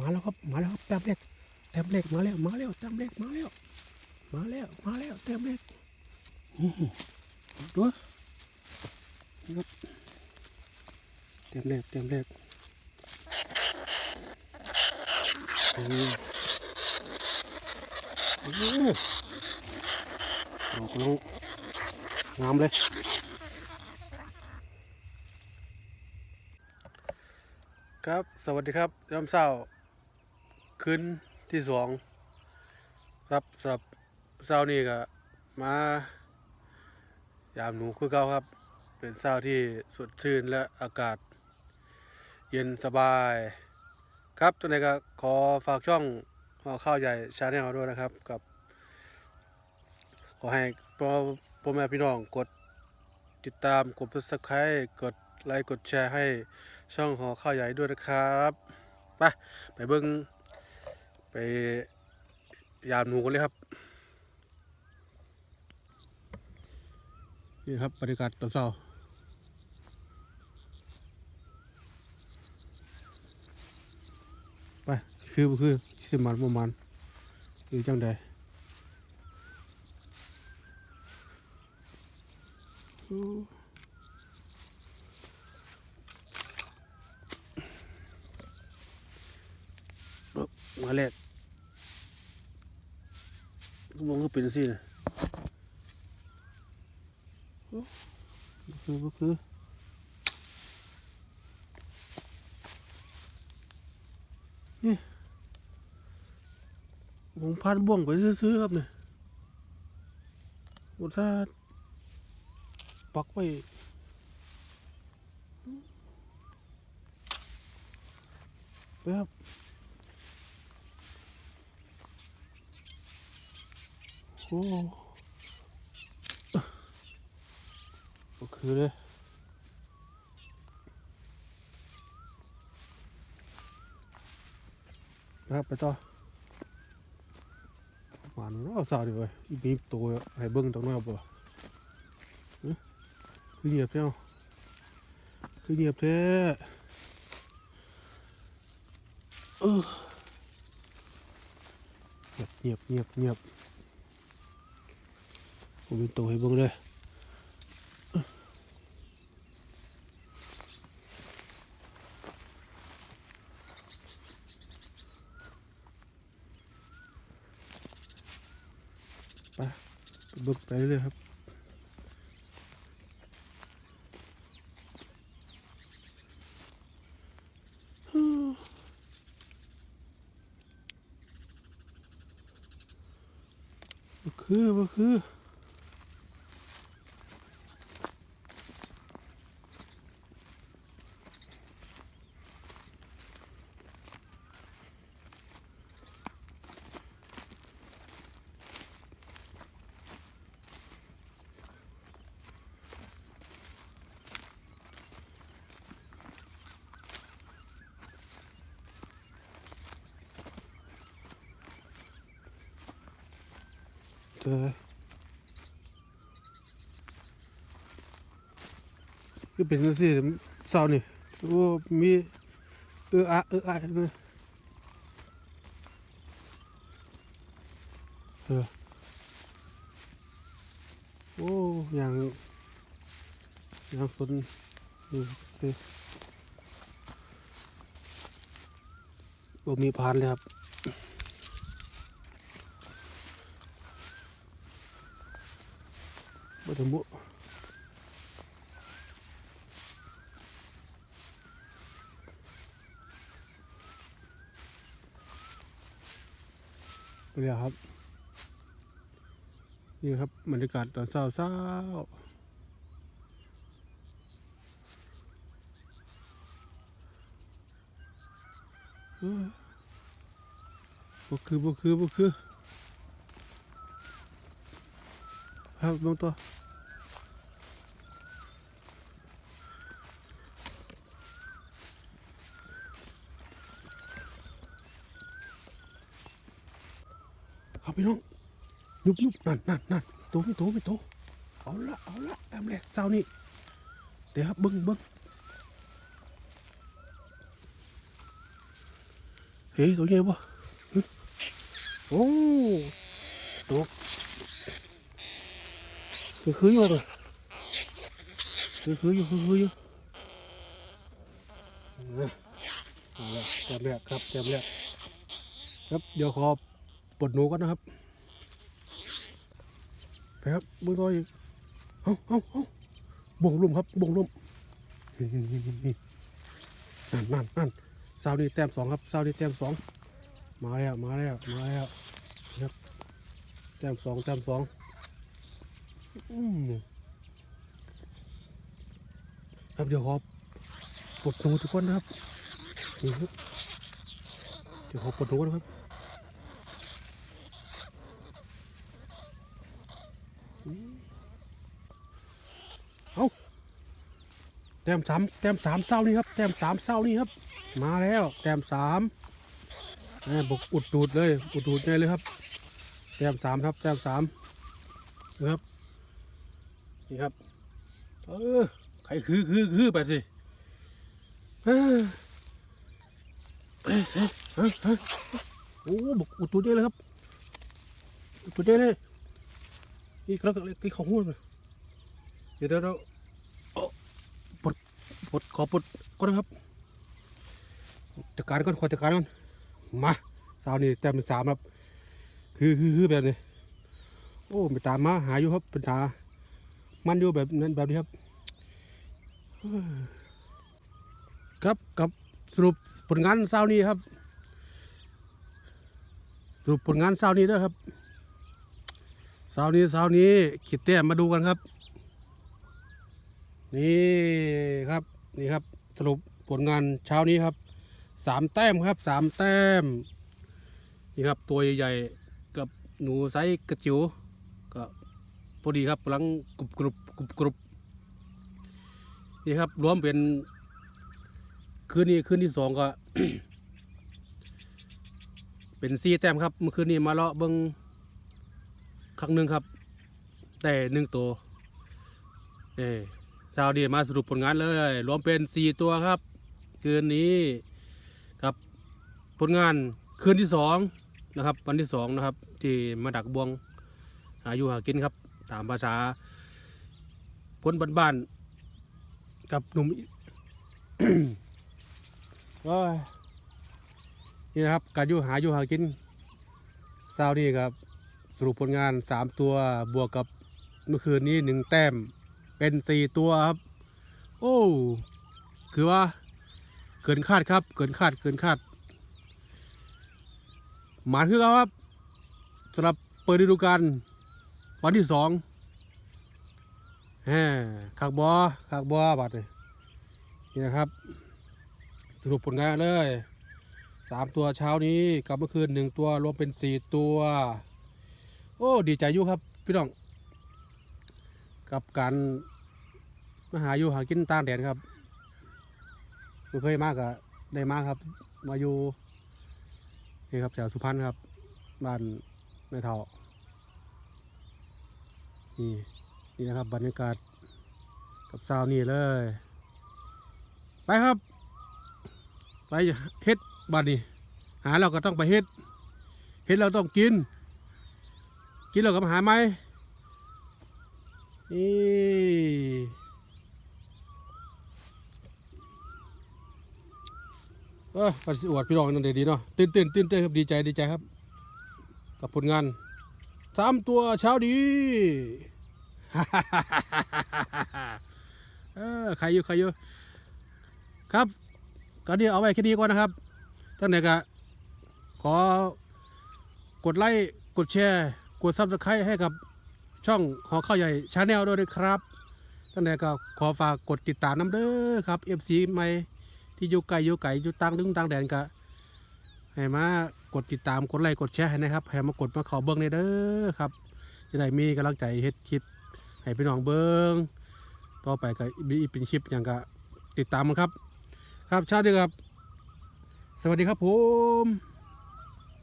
มาแล้วครับมาแล้วครับแต้มเล็กแต้มเล็กมาแล้วมาแล้วแต้มเล็กมาแล้วมาแล้วมาแล้วแต้มเล็กอื้อหือดูครับแต้มเล็กแต้มเล็กอือื้อดอกน้องงามเลยครับ สวัสดีครับยามเช้า คืนที่สองครับสำหรับเช้านี้ก็มายามหนูคือเก่าครับ เป็นเช้าที่สดชื่นและอากาศ เย็นสบาย ครับตัวไหนก็ขอฝากช่องหอข้าวใหญ่ชาแนลด้วยนะครับกับ ขอให้พ่อพ่อแม่พี่น้องกดติดตามกด subscribe กดไลค์กดแชร์ให้ช่องหอข้าวใหญ่ด้วยนะครับ ไป ไปเบิ้ง ไปยามหนูกันเลยครับ นี่ครับบรรยากาศตอนเช้าไปคือคือสิมันประมาณหรือจังใดโอ้ มาแรกก็มองก็เป็นสินะโอ้บ่คือบ่คือนี่ผมพันบ่วงไปซื้อๆครับเนี่ยอุตส่าห์ปักไว้ไปครับ โอ้ ก็คือเลยครับไปต่อหวานเนาะสาวดีเว้ยอีบีบตัวให้เบิ้งจังหน่อยบ่คือเงียบแท้วคือเงียบแท้เออเงียบเงียบเงียบ ผมเป็นตัวให้เบิ่งเลยไปไปเบิ่งไปเรื่อยๆครับบ่คือบ่คือ เจอคือเป็นจังเศร้านี่โอ้มีเอออะเอออะเลยเออโอ้อย่างอย่างฝนนี่สิบ่มีพานเลยครับ ตะบุไปเลยครับ นี่ครับบรรยากาศตอนเช้าเช้าบ่คือบ่คือบ่คือ ครับลงตัว พี่น้องยุบยุบนั่นนั่นนั่นโตไม่โตไม่โตเอาละเอาละแต้มแรกเศร้านี่เดี๋ยวครับเบิ้งเบิ้งเฮ้ยตัวใหญ่ปะโอ้ตัวคือคืออยู่เลยคือคืออยู่คือคืออยู่นะเอาละแต้มแรกครับแต้มแรกครับเดี๋ยวขอ ปลดหนูก่อนนะครับไปครับมือต่อยอีกเอ้าเอ้าเอ้าบ่งลมครับบ่งลมนี่นี่นี่นี่นั่นนั่นนั่นซาวนี่แต้มสองครับซาวนี่แต้มสองมาแล้วมาแล้วมาแล้วครับแต้มสองแต้มสองอืมครับเดี๋ยวขอปลดหนูทุกคนนะครับนี่ครับเดี๋ยวขอปลดหนูนะครับอืม เอาแต้มสามแต้มสามเศร้านี่ครับแต้มสามเศร้านี่ครับ มาแล้วแต้มสามแม่บกอุดดูดเลยอุดดูดไงเลยครับแต้มสามครับแต้มสามนะครับนี่ครับเออใครคือคือคือไปสิเอ้ยเอ้ยเอ้ยเอ้ยโอ้บกอุดดูดได้เลยครับอุดดูดได้เลย นี่กระไรกี่ของหัวเลยเดี๋ยวเราเอปลดปลดขอปลดก่อนนะครับจัดการก่อนขอจัดการก่อนมาสาวนี่แต้มเป็นสามครับ คือคือแบบนี้โอ้ไปตามมาหาอยู่ครับเป็นตามันอยู่แบบนั้นแบบนี้ครับ ครับกับสรุปผลงานเช้านี้ครับ สรุปผลงานเช้านี้ด้วยครับานี้เช้านี้ขีดแต้มมาดูกันครับ นี่ครับนี่ครับสรุปผลงานเช้านี้ครับสามแต้มครับสามแต้มนี่ครับตัวใหญ่ๆกับหนูไซส์กระจิ๋วก็พอดีครับกำลังกรุบกรุบกรุบกรุบนี่ครับรวมเป็นคืนนี้คืนที่สองก็ เป็นสี่แต้มครับเมื่อคืนนี้มาเลาะเบิ้ง ครั้งหนึ่งครับ แต่หนึ่งตัวเอ้ซาวดีมาสรุปผลงานเลย รวมเป็นสี่ตัวครับ คืนนี้ครับผลงานคืนที่สองนะครับ วันที่สองนะครับ ที่มาดักบวงหาอยู่หากินครับ ตามภาษาคนบ้านๆกับหนุ่มโอ้ยนี่นะครับ การอยู่หาอยู่หากินเช้านี้ครับ รุปผลงานสามตัวบวกกับเมื่อคืนนี้หนึ่งแต้มเป็นสี่ตัวครับ โอ้คือว่าเกินคาดครับ เกินคาดเกินคาดหมายคือเราครับสำหรับเปิดฤดูกาลวันที่สองแฮขากบอขากบอบัดนี่นี่นะครับ สรุปผลงานเลยสามตัวเช้านี้กับเมื่อคืนหนึ่งตัวรวมเป็นสี่ตัว โอ้ดีใจอยู่ครับ พี่น้อง กับการมาหาอยู่หากินตางแดดครับไม่เคยมากอะได้มากครับ มาอยู่นี่ครับแถวสุพรรณครับบ้านแม่เท่านี่นี่นะครับบรรยากาศกับสาวนี่เลย ไปครับ ไปเฮ็ดบ้านนี่หาเราก็ต้องไปเฮ็ดเฮ็ดเราต้องกิน กินเราก็มหาไหมนี่เออปัสอวดพี่น้องนั่นเดี๋ยวดีเนาะตื่นเต้นตื่นเต้นครับดีใจดีใจครับ กับผลงานสามตัวเช้าดีเออใครอยู่ใครอยู่ครับก็เดี๋ยวเอาไว้แค่นี้ก่อนนะครับตั้งแต่ก็ขอกดไลค์กดแชร์ กดซับสไครต์ให้กับช่องหอข้าวใหญ่ชาแนลด้วยนะครับตั้งแต่ก็ขอฝากกดติดตามน้ำเด้อครับ FC ใหม่ที่อยู่ไกลอยู่ไกลอยู่ต่างดึงต่างแดนก็ให้มากดติดตามกดไลค์กดแชร์ให้นะครับให้มากดมาขอเบิ้งในเด้อครับจะได้มีกำลังใจเฮ็ดคลิปให้พี่น้องเบิ้งต่อไปก็มีอีกเป็นคลิปอย่างก็ติดตามมันครับ ครับชาติดีครับ สวัสดีครับผม